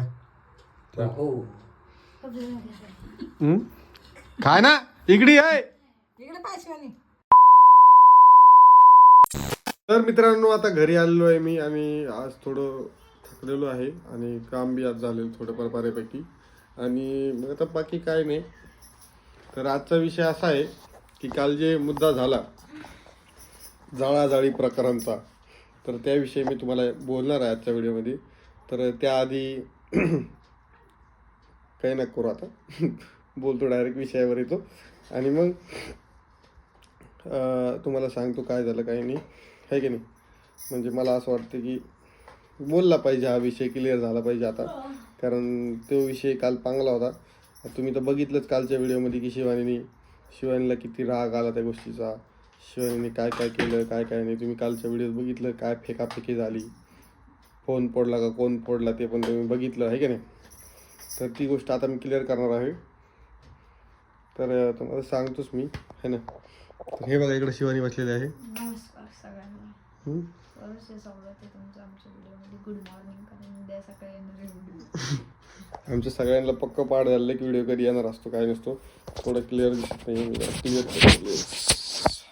काय हो? काय ना. इकडी आहे इकडे पाय शिवानी. तर मित्रांनो आता घरी आलेलो आहे मी. आणि आज थोडं थकलेलो आहे आणि काम बी आज झालेलं थोडंफार बऱ्यापैकी. आणि मग आता बाकी काय नाही. तर आजचा विषय असा आहे की काल जे मुद्दा झाला जाळाजाळी प्रकारांचा तर त्याविषयी मी तुम्हाला बोलणार आहे आजच्या व्हिडिओमध्ये. तर त्याआधी काही नका करू आता. बोलतो डायरेक्ट विषयावर येतो. आणि मग तुम्हाला सांगतो काय झालं काही नाही. आहे की नाही? म्हणजे मला असं वाटतं की बोलला पाहिजे हा विषय क्लिअर झाला पाहिजे आता. कारण तो विषय काल चांगला होता. तुम्ही तर बघितलंच कालच्या व्हिडिओमध्ये की शिवानीने शिवानीला किती राग आला त्या गोष्टीचा. शिवानीने काय काय केलं काय काय नाही. तुम्ही कालच्या व्हिडिओत बघितलं काय फेकाफेकी झाली. फोन फोडला का कोण फोडला ते पण तुम्ही बघितलं आहे की नाही? तर ती गोष्ट आता मी क्लिअर करणार आहे. तर तुम्हाला सांगतोच मी है ना? हे बघा इकडे शिवानी बसलेली आहे. नमस्कार सगळ्यांना. आमच्या सगळ्यांना पक्क पाठ झालं की व्हिडिओ कधी येणार असतो काय नसतो. थोडं क्लिअर दिसत नाही क्लिअर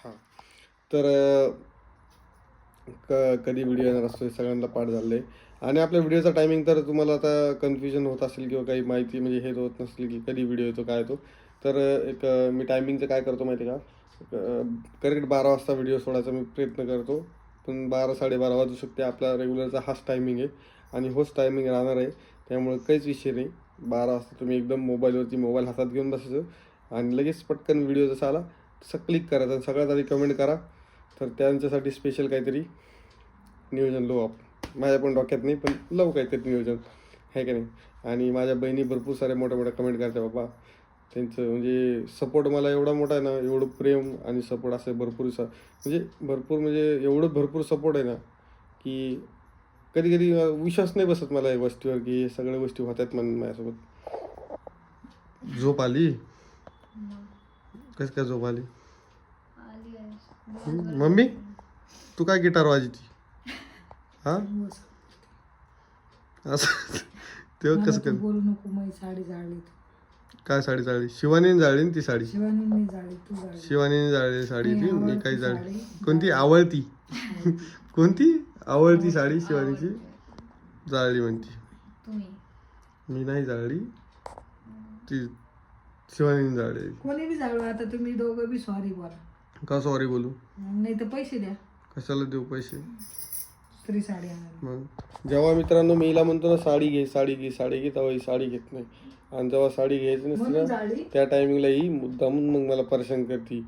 हां. तर क कधी व्हिडिओ येणार असतो हे सगळ्यांना पाठ झालं आहे आणि आपल्या व्हिडिओचा टायमिंग तर तुम्हाला आता कन्फ्युजन होत असेल किंवा काही माहिती म्हणजे हे होत नसेल की कधी व्हिडिओ येतो काय येतो. तर एक मी टायमिंगचं काय करतो माहिती आहे का? करेक्ट बारा वाजता व्हिडिओ सोडायचा मी प्रयत्न करतो. पण बारा साडेबारा वाजू शकते. आपला रेग्युलरचा हाच टायमिंग आहे. आणि होच टायमिंग राहणार आहे. त्यामुळे काहीच विषय नाही. बारा वाजता तुम्ही एकदम मोबाईलवरती मोबाईल हातात घेऊन बसायचं. आणि लगेच पटकन व्हिडिओ जसा आला तसं क्लिक करायचा. आणि सगळ्यात आधी कमेंट करा. तर त्यांच्यासाठी स्पेशल काहीतरी नियोजन लावू आपण माझ्या पण डोक्यात नाही पण लावू काहीतरी नियोजन. आहे का नाही? आणि माझ्या बहिणी भरपूर सारे मोठ्या मोठ्या कमेंट करते बाबा त्यांचं म्हणजे सपोर्ट मला एवढा मोठा आहे ना एवढं प्रेम आणि सपोर्ट असं भरपूर स म्हणजे भरपूर म्हणजे एवढं भरपूर सपोर्ट आहे ना की कधी कधी विश्वास नाही बसत मला या गोष्टीवर की हे सगळ्या गोष्टी होत्यात म्हणून माझ्यासोबत. झोप आली? कस काय झोप आली? मम्मी तू काय गिटार वाजती हा? असं. तेव्हा कसं काय बोलू नको माझी साडी जाळली. तू. काय साडी जाळली? शिवानीने जाळली ना ती साडी? जाळली तू जाळली. शिवानीने जाळली साडी ती? मी आवडती काही जाळली. कोणती? आवळती कोणती? आवळती साडी शिवानीची? जाळली म्हणती. मी नाही जाळली. ती शिवानीने जाळली. कोणी बी जाळू आता तुम्ही दोघं बी सॉरी बोला. का सॉरी बोलू? नाही तर पैसे द्या. कशाला देऊ पैसे? साडी आणायला मग. जेव्हा मित्रांनो मी हिला म्हणतो ना साडी घे साडी घे साडी घे तेव्हा ही साडी घेत नाही. आणि जेव्हा साडी घ्यायची नसते म्हणून ना त्या टायमिंगला ही मुद्दामून मग मला परेशान करते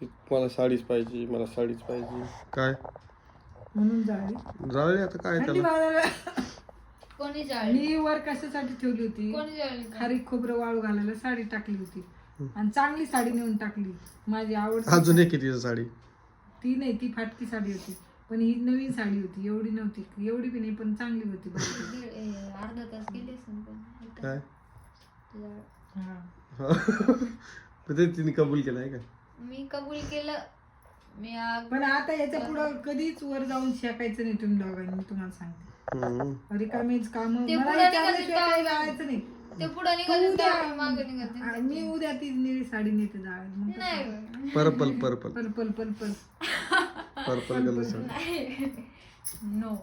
की मला साडीच पाहिजे मला साडीच पाहिजे. काय? म्हणून जाळली आता काय थंडी त्याला? वाजायला कोणी जाळली? मी वर कशासाठी ठेवली होती? कोणी जाळली? खारीक खोबरं वाळू घालायला साडी टाकली होती. आणि चांगली साडी नेऊन टाकली. माझी आवड अजून एक कितीची साडी. ती नाही ती फाटकी साडी होती. पण ही नवीन साडी होती. एवढी नव्हती. एवढी बी नाही पण चांगली होती. अर्धा तास गेले काय? हा. ते तिने कबूल केलं आहे का? मी कबूल केलं. मी पण आता याच्या पुढं कधीच वर जाऊन शेकायचं नाही तुम्ही दोघांनी मी तुम्हाला सांगते. रिकामीच काम. नाही. ते पुढे तू निघाले उद्या- मागे निघाले आ, मी उद्या ती निळी साडी नेते जाळ? नाही पर्पल पर्पल. पल पल पल पल पर्पल कलर साडी नो.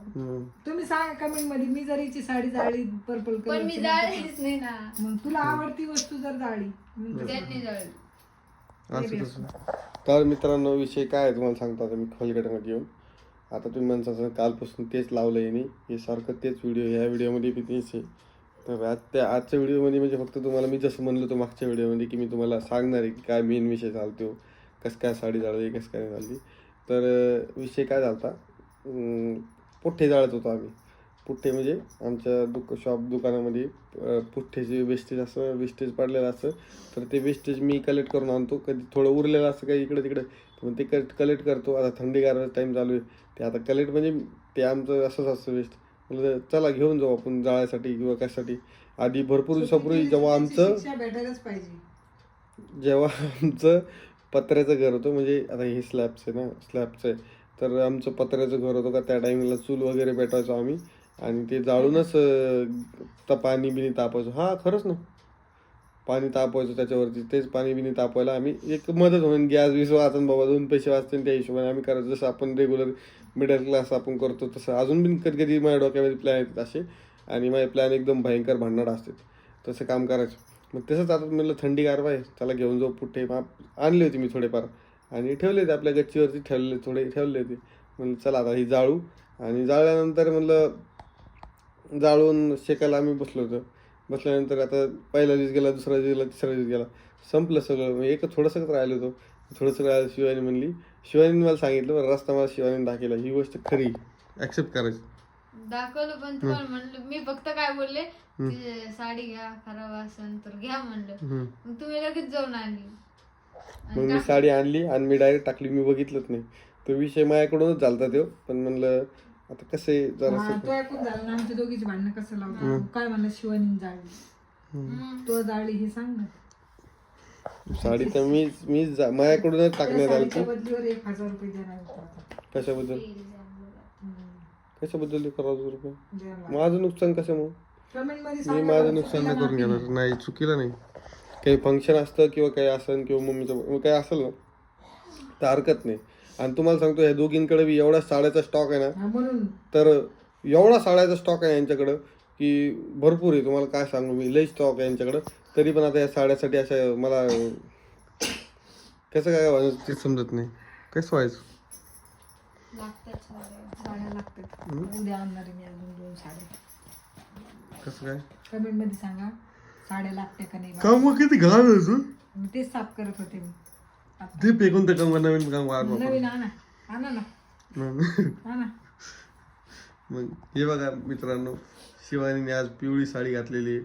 तुम्ही सांगा कमेंटमध्ये मी जर हिची साडी जाळली पर्पल पण मी कलर जाळलीच नाही ना. मग तुला आवडती वस्तू जर? त्यांनी जाळली. असं तसं तर मित्रांनो विषय काय आहे तुम्हाला सांगतो आता मी खोलगटामध्ये येऊन. आता तुम्ही म्हणता कालपासून तेच लावलं आहे नाही हे सारखं तेच व्हिडिओ ह्या व्हिडिओमध्ये बी तेच आहे. तर आज त्या आजच्या व्हिडिओमध्ये म्हणजे फक्त तुम्हाला मी जसं म्हणलं तो मागच्या व्हिडिओमध्ये की मी तुम्हाला सांगणार आहे की काय मेन विषय चालतो कसं काय साडी जाळली कसं काय नाही झाली तर विषय काय झाला होता पुठ्ठे जाळत होतो आम्ही. पुठ्ठे म्हणजे आमच्या दुक शॉप दुकानामध्ये पुठ्ठेचे वेस्टेज असं वेस्टेज पडलेलं असतं तर ते वेस्टेज मी कलेक्ट करून आणतो. कधी थोडं उरलेलं असतं काही इकडे तिकडे मग ते कलेक्ट कलेक्ट करतो. आता थंडीगार टाईम चालू आहे. ते आता कलेक्ट म्हणजे ते आमचं असंच असतं वेस्ट म्हणजे चला घेऊन जाऊ आपण जाळ्यासाठी किंवा कशासाठी. आधी भरपूर दिवसापूर्वी जेव्हा आमचं भेटायलाच पाहिजे. जेव्हा आमचं पत्र्याचं घर होतं म्हणजे आता हे स्लॅबचं आहे ना स्लॅबचं आहे. तर आमचं पत्र्याचं घर होतं का त्या टायमिंगला चूल वगैरे पेटवायचो आम्ही. आणि ते जाळूनच अं, त पाणी बिनी तापायचो. हा खरंच ना. पाणी तापवायचो त्याच्यावरती तेच पाणी बिनी तापवायला आम्ही एक मदत होईल गॅस वीस वाचन बाबा दोन पैसे वाचतील त्या हिशोबाने. आम्ही करायचं जसं आपण रेग्युलर मिडल क्लास आपण करतो तसं. अजून बिन कधी कधी माझ्या डोक्यामध्ये प्लॅन येतात असे. आणि माझे प्लॅन एकदम भयंकर भांडणार असतात. तसं काम करायचं. मग तसंच आता म्हटलं थंडी गारवा आहे. त्याला घेऊन जाऊ पुठे माप आणले होते मी थोडेफार. आणि ठेवले होते आपल्या गच्चीवरती ठेवले थोडे ठेवले होते. म्हणलं चला आता ही जाळू. आणि जाळल्यानंतर म्हणलं जाळून शेकायला आम्ही बसलो होतो. बसल्यानंतर आता पहिला दिवस गेला दुसरा दिवस गेला तिसरा दिवस गेला. संपलं सगळं. एक थोडंसंच राहिलं होतं. थोडंसं राहिलं शिवानी म्हणली शिवानी मला सांगितलं बरं रस्ता मला शिवानी दाखवला. ही गोष्ट खरी. ऍक्सेप्ट करायची. दाखवलं पण तुम्हाला म्हणलं? मी फक्त काय बोलले? ते साडी घ्या खराब असेल तर घ्या म्हणलं. मग तुम्ही लगेच जाऊन आणली. मग मी साडी आणली आणि मी डायरेक्ट टाकली. मी बघितलंच नाही. तो विषय माझ्याकडूनच झालता तो. पण म्हणलं आता कसे हा, जरा तो ऐकून झालं ना आमच्या दोघीची भांडणं कसं लावतो काय म्हणलं शिवानी जाळली तो जाळली हे सांग ना. साडी तर मी मी माझ्याकडूनच त्या टाकण्यात आली साडीच्या बदलीवर एक हजार रुपये देणार होता आता. कशाबद्दल. कशाबद्दल करावं रुपये. माझं नुकसान कमेंटमध्ये मी सांगा माझं बरं, नुकसान नाही चुकीला करून. घेणार. नाही चुकीला नाही. काही फंक्शन असतं किंवा काही असेल किंवा मम्मीचं काही असेल ना? तर हरकत नाही. आणि तुम्हाला सांगतो ह्या दोघींकडे बी एवढा साड्याचा स्टॉक आहे ना हा, म्हणून. तर एवढा साड्याचा स्टॉक आहे यांच्याकडं की भरपूर आहे. तुम्हाला काय सांगू मी लई स्टॉक आहे यांच्याकडं. तरी पण आता या साड्यासाठी अशा मला कसं काय व्हायचं ते समजत नाही. कसं व्हायचं? लागतात साड्या. साड्या लागतात. उद्या आणणार आहे मी अजून दोन साड्या. कसं काय? कमेंटमध्ये सांगा साड्या लागत्या का नाही? काम किती घाण मी तेच साफ करत होते मी. ते फेकून ते काम नवीन काम वाढ नवीन आणा. आणा ना. आणा. मग हे बघा मित्रांनो शिवानीने आज पिवळी साडी घातलेली. आहे.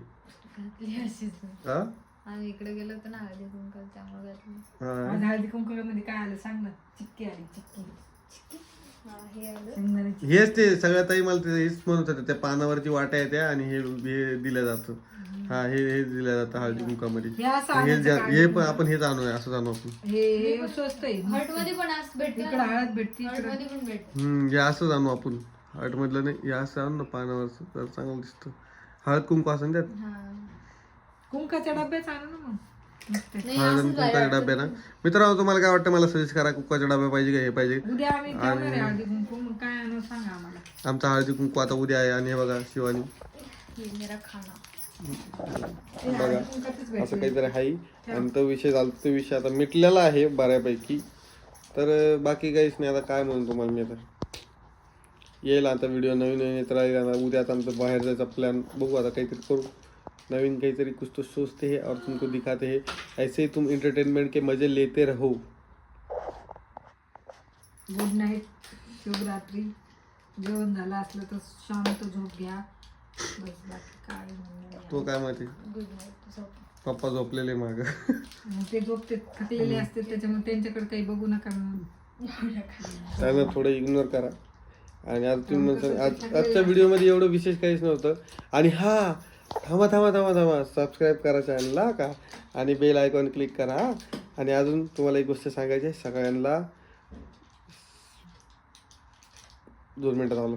घातली अशीच. हा? आम्ही इकडे गेलो होतो ना हळदी कुंकल त्यामुळे घातली. हा. आज हळदी कुंकवामध्ये काय आलं सांग ना. चिक्की आली चिक्की. हा, हे आलं. शेंगदाण्याची हेच ते सगळ्यात ताई मला ते हेच म्हणत होते त्या पानावरची वाट्या येत्या आणि हे हे दिलं जातं. हा हे हे दिलं जातं हळदी कुंकामध्ये हे असं हे आणायचं ज्या- का? हे पण आपण हे जाणूया असं जाणू आपण. हे हे स्वस्त आहे. हटमध्ये पण असं भेटतं. इकडं हळद भेटते इकडं. मध्ये पण भेटत. हम्म हे असं जाणू आपण. हळद मधलं नाही हे असं आणू ना पानावरचं तर चांगलं दिसतं. हळद कुंकू असं त्यात? हा. कुंकाच्या डब्याच आणू ना मग. नुसते. नाही हळद आणि असंच आहे कुंकाच्या डब्या ना मित्रांनो तुम्हाला काय वाटतं? मला सजेस्ट करा कुंकाच्या डब्या पाहिजे का हे पाहिजे? उद्या आम्ही ठेवणार आहे हळदी कुंकू मग काय आणू सांगा आम्हाला. आमचा हळदी कुंकू आता उद्या आहे आणि हे बघा शिवानी. हे मेरा खाना. कुंकाचंच असं काहीतरी आहे. आणि तो विषय झाला तो विषय आता मिटलेला आहे बऱ्यापैकी. तर बाकी काहीच नाही. आता काय म्हणू तुम्हाला मी आता? येईल आता व्हिडिओ नवीन नवीन येत राहील. आता उद्या आता आमचं बाहेर जायचा प्लॅन बघू आता काहीतरी करू. नवीन काहीतरी कुछ तो सोचते हैं और तुमको दिखाते हैं. ऐसे ही तुम एंटरटेनमेंट के मजे लेते रहो. गुड नाईट शुभरात्री जेवण झालं असलं तर शांत झोप घ्या. तो काय माहिती? पप्पा झोपलेले माग. ते झोपते थकलेले असते त्याच्यामुळे त्यांच्याकडे काही बघू नका त्यांना थोडं इग्नोर करा. आणि आज तुम्ही आजच्या व्हिडिओमध्ये एवढं विशेष काहीच नव्हतं. आणि हा थांबा थांबा थांबा थांबा. सबस्क्राईब करा चॅनलला का? आणि बेल आयकॉन क्लिक करा हा. आणि अजून तुम्हाला एक गोष्ट सांगायची आहे सगळ्यांना दोन मिनटात आलो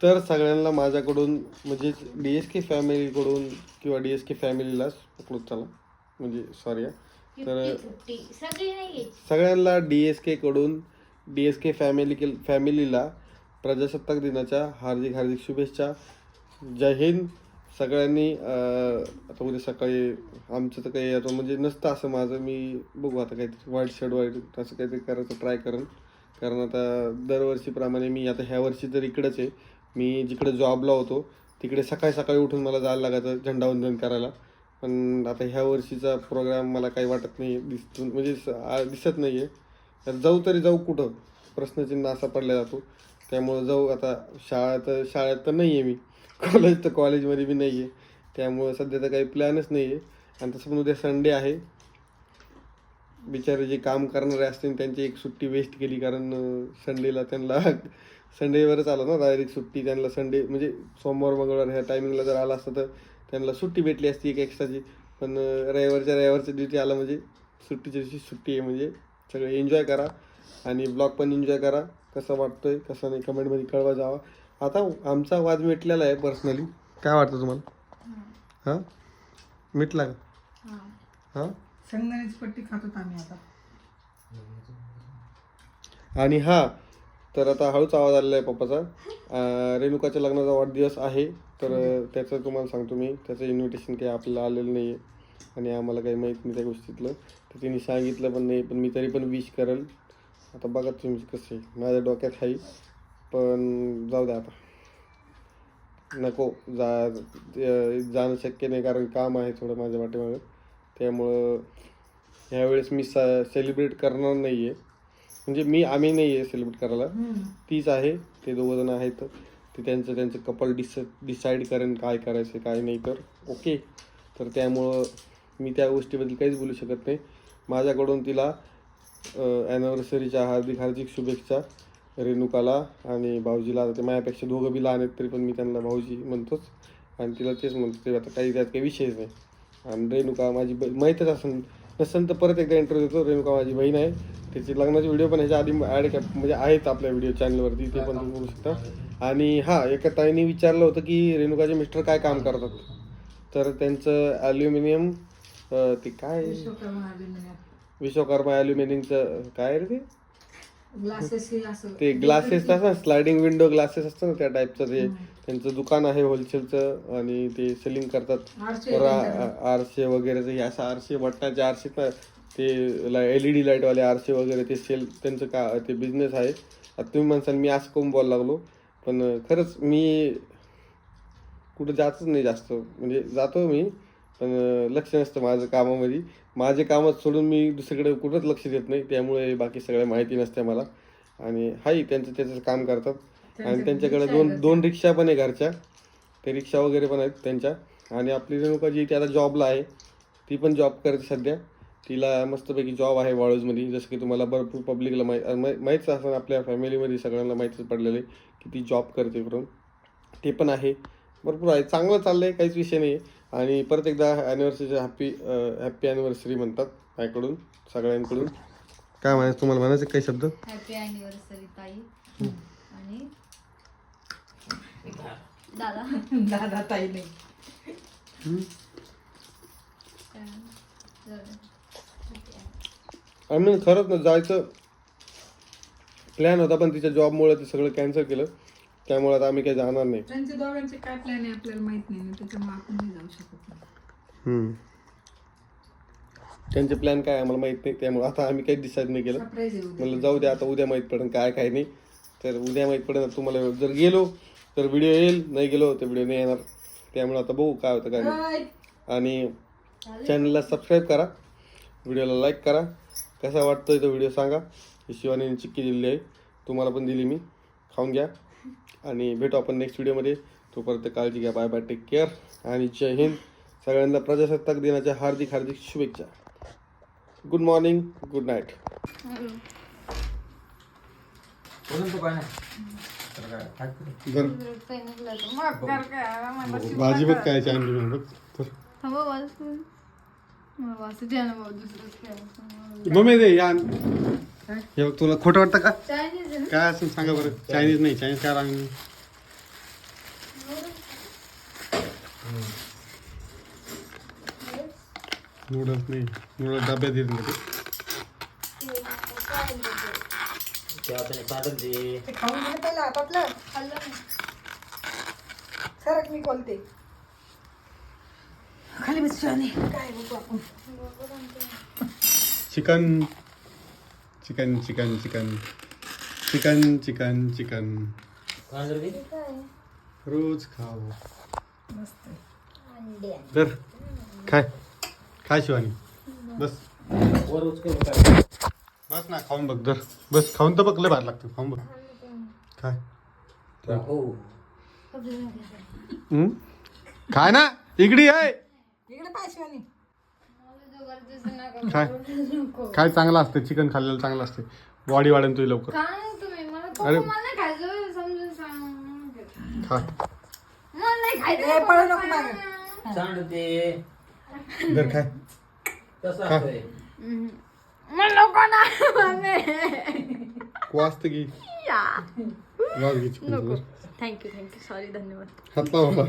तर सगळ्यांना माझ्याकडून म्हणजे डी एस के फॅमिलीकडून किंवा डी एस के फॅमिलीलाच पकडून चला. म्हणजे सॉरी तर सगळ्यांना डी एस के कडून डी एस के फॅमिली फॅमिलीला प्रजासत्ताक दिनाच्या हार्दिक हार्दिक शुभेच्छा. जय हिंद. सगळ्यांनी आता उद्या सकाळी आमचं तर काही आता म्हणजे नसतं असं माझं. मी बघू आता काहीतरी व्हाईट शर्ट व्हाईट असं काहीतरी करायचं ट्राय करेन. कारण आता दरवर्षीप्रमाणे मी आता ह्या वर्षी तर इकडंच आहे. मी जिकडे जॉबला होतो तिकडे सकाळी सकाळी उठून मला जायला लागायचं झेंडावंदन करायला. पण आता ह्या वर्षीचा प्रोग्राम मला काही वाटत नाही दिसतो म्हणजे दिसत नाही आहे तर जाऊ तरी जाऊ कुठं प्रश्नचिन्ह असा पडला जातो. त्यामुळं जाऊ आता शाळा तर शाळेत तर नाही आहे मी. कॉलेज तर कॉलेजमध्ये बी नाही आहे त्यामुळं सध्या तर काही प्लॅनच नाही आहे आणि तसं पण उद्या संडे आहे. बिचारे जे काम करणारे असतील त्यांची एक सुट्टी वेस्ट केली कारण संडेला त्यांना संडेवरच आलं ना डायरेक्ट सुट्टी त्यांना संडे म्हणजे सोमवार मंगळवार ह्या टायमिंगला जर आला असतं तर त्यांना सुट्टी भेटली असती एक एक्स्ट्राची पण रविवारच्या रविवारच्या दिवशी आलं म्हणजे सुट्टीच्या दिवशी सुट्टी आहे म्हणजे सगळे एन्जॉय करा आणि ब्लॉग पण एन्जॉय करा. कसं वाटतंय कसं नाही कमेंटमध्ये कळवा जावा. आता आमचा वाद मिटलेला आहे पर्सनली काय वाटतं तुम्हाला? हां. मिटला का? हां. शेंगदाण्याची पट्टी खात आम्ही आता. आणि हा तर आता हळूच आवाज आलेला आहे पप्पाचा. रेणुकाच्या लग्नाचा वाढदिवस आहे तर त्याचं तुम्हाला सांगतो मी. त्याचं इन्व्हिटेशन काही आपल्याला आलेलं नाही आहे आणि आम्हाला काही माहीत नाही त्या गोष्टीतलं. तर तिने सांगितलं पण नाही पण मी तरी पण विश करेल. आता बघा तुम्ही कसं आहे. माझ्या डोक्यात आहे पण जाऊ द्या आता. नको जा जाणं शक्य नाही कारण काम आहे थोडं माझ्या वाटेमुळे त्यामुळं ह्यावेळेस मी सेलिब्रेट करणार नाही आहे म्हणजे मी आम्ही नाही आहे सेलिब्रेट करायला. तीच आहे ते दोघं जण आहेत. ते त्यांचं त्यांचं कपल डिस डिसाईड करेन काय करायचं काय नाही तर. ओके तर त्यामुळं मी त्या गोष्टीबद्दल काहीच बोलू शकत नाही. माझ्याकडून तिला ॲनिव्हर्सरीच्या हार्दिक हार्दिक शुभेच्छा रेणुकाला आणि भाऊजीला. ते माझ्यापेक्षा दोघं बी लहान आहेत तरी पण मी त्यांना भाऊजी म्हणतोच. आणि तिला तेच म्हणतो ते आता काही त्यात काही विषयच नाही. आणि रेणुका माझी ब माहीतच असेल नसेल तर परत एकदा इंटरव्ह्यू देतो. रेणुका माझी बहीण आहे. त्याची लग्नाचे व्हिडिओ पण ह्याच्या आधी ॲड म्हणजे आहेत आपल्या व्हिडिओ चॅनलवरती ते पण तुम्ही बघू शकता. आणि हां एका ताईने विचारलं होतं की रेणुकाचे मिस्टर काय काम करतात? तर त्यांचं ॲल्युमिनियम ते काय? विश्वकर्मा ॲल्युमिनियमचं काय रे ते? ग्लासेस हे असं ते ग्लासेस असतात स्लायडिंग विंडो ग्लासेस असतं ना त्या टाईपचं ते. त्यांचं दुकान आहे होलसेलचं आणि ते सेलिंग करतात. आरसे वगैरे हे असं आरसे वट्टाचे आरसे ते एल ई डी लाईटवाले आरसे वगैरे ते सेल त्यांचं का ते बिझनेस आहे. आता तुम्ही म्हणसाल मी असं करून बोलायला लागलो. पण खरंच मी कुठं जातच नाही जास्त. म्हणजे जातो मी. पण लक्ष नसतं माझं कामामध्ये. माझे कामच सोडून मी दुसरीकडे कुठंच लक्ष देत नाही. त्यामुळे बाकी सगळ्या माहिती नसते मला. आणि हाही त्यांचं त्याचं काम करतात. आणि त्यांच्याकडे दोन दोन रिक्षा पण आहे घरच्या. ते रिक्षा वगैरे पण आहेत त्यांच्या. आणि आपली रेणुका जी ती आता जॉबला आहे. ती पण जॉब करते सध्या. तिला मस्तपैकी जॉब आहे वाळूजमध्ये. जसं की तुम्हाला भरपूर पब्लिकला माहीत माहीतच असं आपल्या फॅमिलीमध्ये सगळ्यांना माहीतच पडलेलं आहे की ती जॉब करते करून ते पण आहे. भरपूर आहे. चांगलं चाललं आहे काहीच विषय नाही आहे. आणि परत एकदा ॲनिव्हर्सरीचं हॅपी हॅपी ॲनिव्हर्सरी म्हणतात माझ्याकडून सगळ्यांकडून. काय म्हणायचं तुम्हाला म्हणायचं काही शब्द? हॅपी अॅनिव्हर्सरी ताई. आणि दादा. दादा ताई नाही. खरंच ना जायचं प्लॅन होता पण तिच्या जॉबमुळे ते सगळं कॅन्सल केलं. त्यामुळे आता आम्ही काही जाणार नाही. त्यांचे दोघांचे काय प्लॅन आहे आपल्याला माहीत नाही ना त्याच्यामुळे आपण नाही जाऊ शकत. हम्म. त्यांचे प्लॅन काय आम्हाला माहीत नाही त्यामुळे आता आम्ही काही डिसाईड नाही केलं. सरप्राईज आहे उद्या. म्हणलं जाऊ द्या आता उद्या माहीत पडेल काय काय नाही. तर उद्या माहीत पडेल तुम्हाला जर गेलो तर व्हिडिओ येईल. नाही गेलो तर व्हिडिओ नाही येणार. त्यामुळे आता बघू काय होतं काय नाही. आणि चॅनलला सबस्क्राईब करा. व्हिडिओला लाईक करा. कसा वाटतोय तो व्हिडिओ सांगा. ही शिवानीने चिक्की दिलेली आहे. तुम्हाला पण दिली मी. खाऊन घ्या. आणि भेटू आपण नेक्स्ट व्हिडिओमध्ये तोपर्यंत काळजी घ्या बाय बाय टेक केअर आणि जय हिंद. सगळ्यांना प्रजासत्ताक दिनाच्या हार्दिक हार्दिक शुभेच्छा. गुड मॉर्निंग गुड नाईट भाजी बघ काय भाऊ दुसरंच काय? मम्मी दे या. हे बघ, तुला खोटं वाटतं का? चायनीज आहे ना? काय असं सांगा बरं. चायनीज नाही चायनीज काय रांग नूडल्स नाही. नूडल्स डब्यात येत नाही ते साधन दे ते खाऊन घे पहिला हातातलं खाल्लं ना. सरक मी बोलते खाली बस शिवानी काय बघू आपण? Chicken chicken chicken chicken. Chicken chicken chicken. रोज खाओ तर काय काय शिवानी. बस. बस ना खाऊन बघ दर बस खाऊन तर बघ लय भारी लागतं. खाऊन बघ. हम्म? काय ना. इकडी आहे इकडे पाय शिवानी. काय? काय चांगलं असतं चिकन खाल्लेलं चांगलं असते बॉडी वाढेल तुझी लवकर. तुम्ही मला अरे. पप्पा मला नाही खायचं समजून सांग. खा. मला नाही ए, खायचं पळू पप्पा. नको मागं. सांड ते दर काय तसं. असतंय? हम्म. मला नको ना मम्मी वाजतं की. या. वाज घे चिकन थँक्यू थँक्यू सॉरी धन्यवाद. हात लावा.